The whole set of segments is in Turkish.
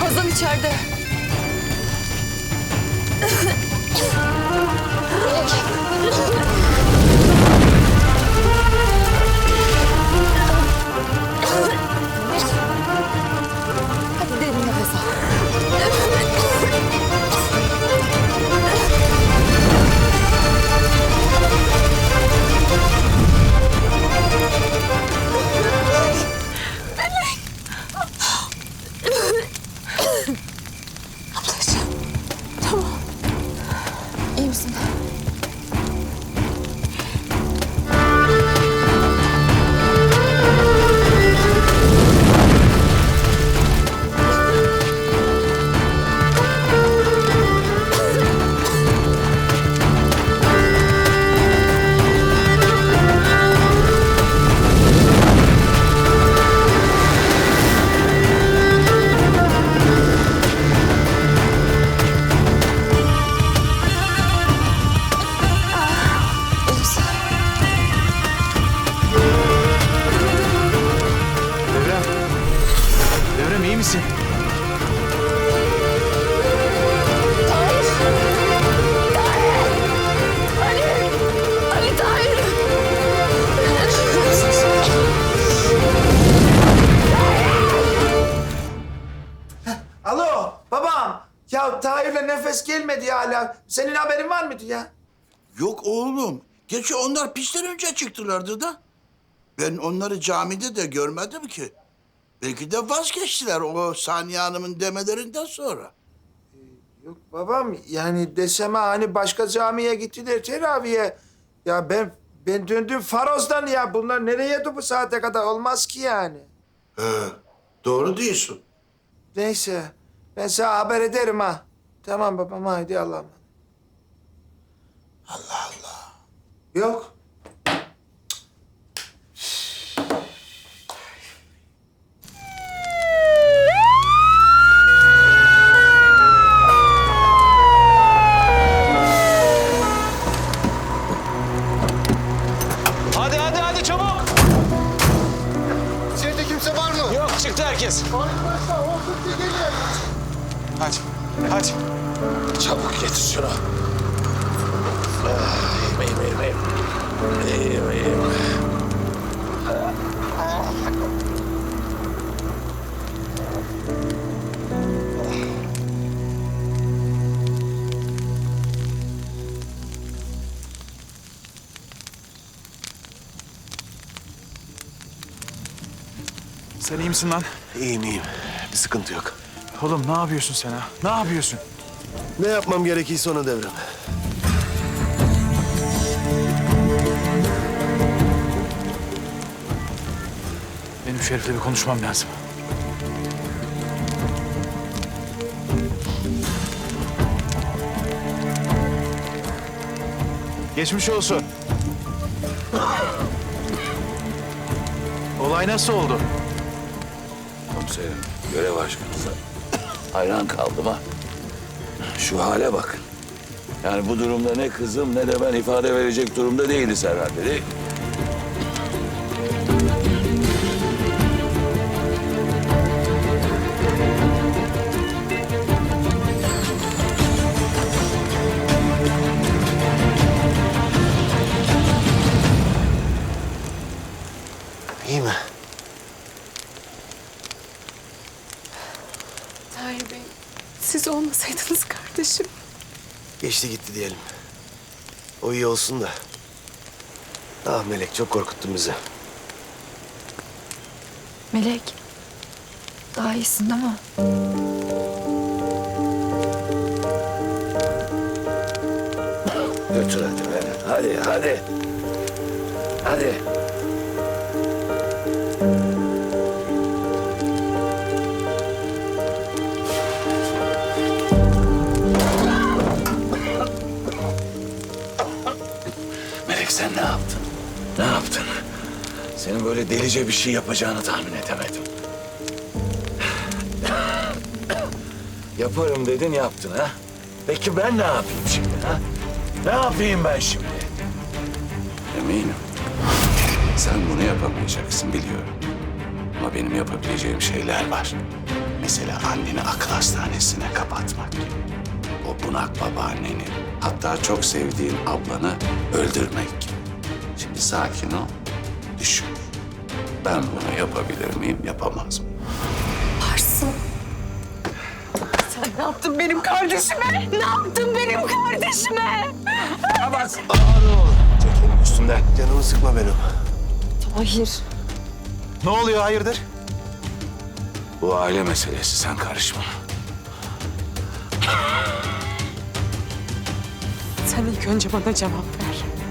Hazan içeride. misin? Tahir! Tahir! Ali! Ali Tahir! Alo babam. Ya Tahir'le nefes gelmedi ya hala. Senin haberin var mıydı ya? Yok oğlum. Geçi onlar pisten önce çıktılardı da. Ben onları camide de görmedim ki. Belki de vazgeçtiler o Saniye Hanım'ın demelerinden sonra. Yok babam yani deseme hani başka camiye gittiler teraviye. Ya ben ben döndüm Faroz'dan ya. Bunlar nereye bu saate kadar olmaz ki yani. He, doğru diyorsun. Neyse ben sana haber ederim ha. Tamam babam haydi Allah'a emanet. Allah Allah. Yok. Çıktı herkes. Arkadaşlar olsun diye gelin. Hadi. Hadi. Çabuk getir şunu. Sen iyi misin lan? İyiyim iyiyim. Bir sıkıntı yok. Oğlum ne yapıyorsun sen ha? Ne yapıyorsun? Ne yapmam gerekirse onu devrem. Benim Şerif'le bir konuşmam lazım. Geçmiş olsun. Olay nasıl oldu? Komiserim, görev aşkınıza hayran kaldım ha. Şu hale bakın. Yani bu durumda ne kızım ne de ben ifade verecek durumda değiliz herhalde değil mi? Tahir Bey, siz olmasaydınız kardeşim. Geçti gitti diyelim. O iyi olsun da. Ah Melek çok korkuttun bizi. Melek. Daha iyisin değil mi? Götür hadi beni. Hadi hadi. Hadi. Ne yaptın? Ne yaptın? Senin böyle delice bir şey yapacağını tahmin edemedim. Yaparım dedin yaptın ha? Peki ben ne yapayım şimdi ha? Ne yapayım ben şimdi? Eminim. Sen bunu yapamayacaksın biliyorum. Ama benim yapabileceğim şeyler var. Mesela anneni akıl hastanesine kapatmak gibi. O bunak babaanneni, hatta çok sevdiğin ablanı öldürmek gibi. Şimdi sakin ol, düşün. Ben bunu yapabilir miyim, yapamaz mıyım? Varsın. Sen ne yaptın benim kardeşime? Ne yaptın benim kardeşime? Çek elini üstümden. Canımı sıkma benim. Hayır. Ne oluyor hayırdır? Bu aile meselesi, sen karışma. Sen ilk önce bana cevap ver.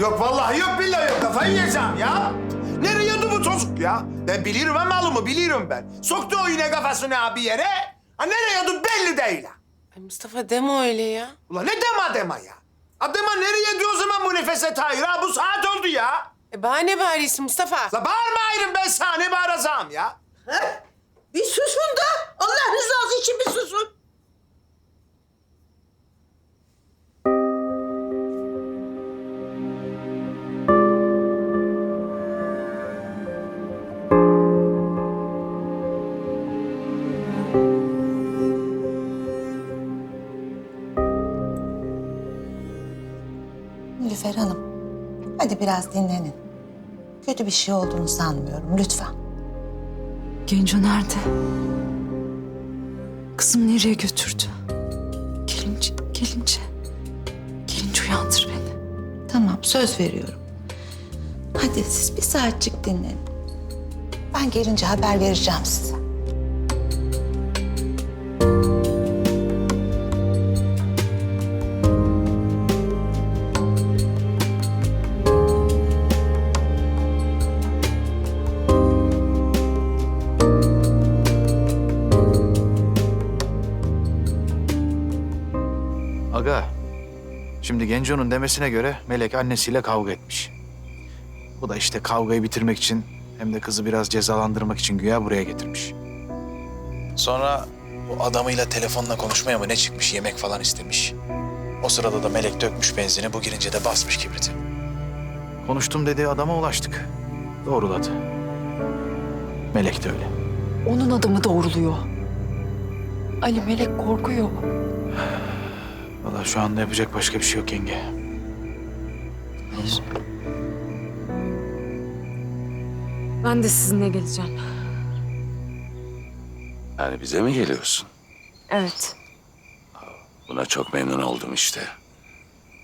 Yok vallahi yok billahi yok kafayı yiyeceğim ya. Nereye yedi bu çocuk ya? Ben bilirim ama malımı biliyorum ben. Soktu o yine kafasını ha bir yere. Ha nereye yedi belli değil ha. Ay Mustafa deme öyle ya. Ulan ne dema dema ya? Adema nereye diyor o zaman bu nefese Tahir ha? Bu saat oldu ya. E bana ne bağırıyorsun Mustafa? La bağırma ayrım ben sana ne bağıracağım ya? Bir susun da Allah rızası için bir susun. Hadi biraz dinlenin. Kötü bir şey olduğunu sanmıyorum, lütfen. Genco nerede? Kızım nereye götürdü? Gelince, gelince. Gelince uyandır beni. Tamam, söz veriyorum. Hadi siz bir saatçik dinlenin. Ben gelince haber vereceğim size. Şimdi Genco'nun demesine göre Melek annesiyle kavga etmiş. Bu da işte kavgayı bitirmek için hem de kızı biraz cezalandırmak için güya buraya getirmiş. Sonra bu adamıyla telefonla konuşmaya mı ne çıkmış yemek falan istemiş. O sırada da Melek dökmüş benzini bu girince de basmış kibriti. Konuştum dediği adama ulaştık. Doğruladı. Melek de öyle. Onun adamı doğruluyor. Ali Melek korkuyor. Vallahi şu anda yapacak başka bir şey yok yenge. Hayır. Ben de sizinle geleceğim. Yani bize mi geliyorsun? Evet. Buna çok memnun oldum işte.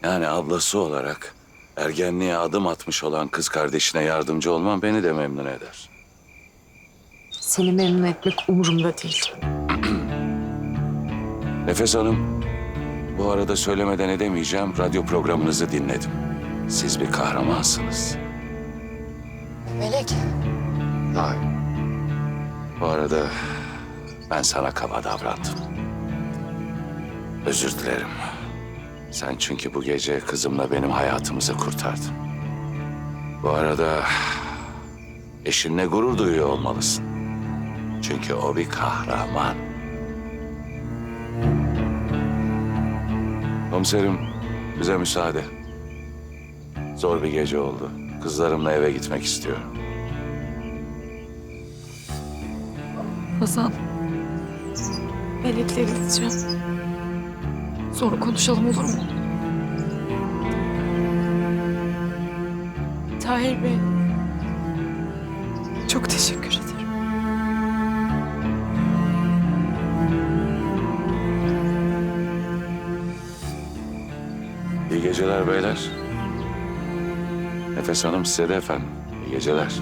Yani ablası olarak ergenliğe adım atmış olan kız kardeşine yardımcı olman beni de memnun eder. Seni memnun etmek umurumda değil. Nefes Hanım, bu arada söylemeden edemeyeceğim, radyo programınızı dinledim. Siz bir kahramansınız. Melek. Hayır. Bu arada ben sana kaba davrandım. Özür dilerim. Sen çünkü bu gece kızımla benim hayatımızı kurtardın. Bu arada eşinle gurur duyuyor olmalısın. Çünkü o bir kahraman. Komiserim, bize müsaade. Zor bir gece oldu. Kızlarımla eve gitmek istiyorum. Hasan. Melek'le gideceğim. Sonra konuşalım olur mu? Tahir Bey. Çok teşekkür ederim. Geceler beyler. Nefes Hanım size de efendim. İyi geceler.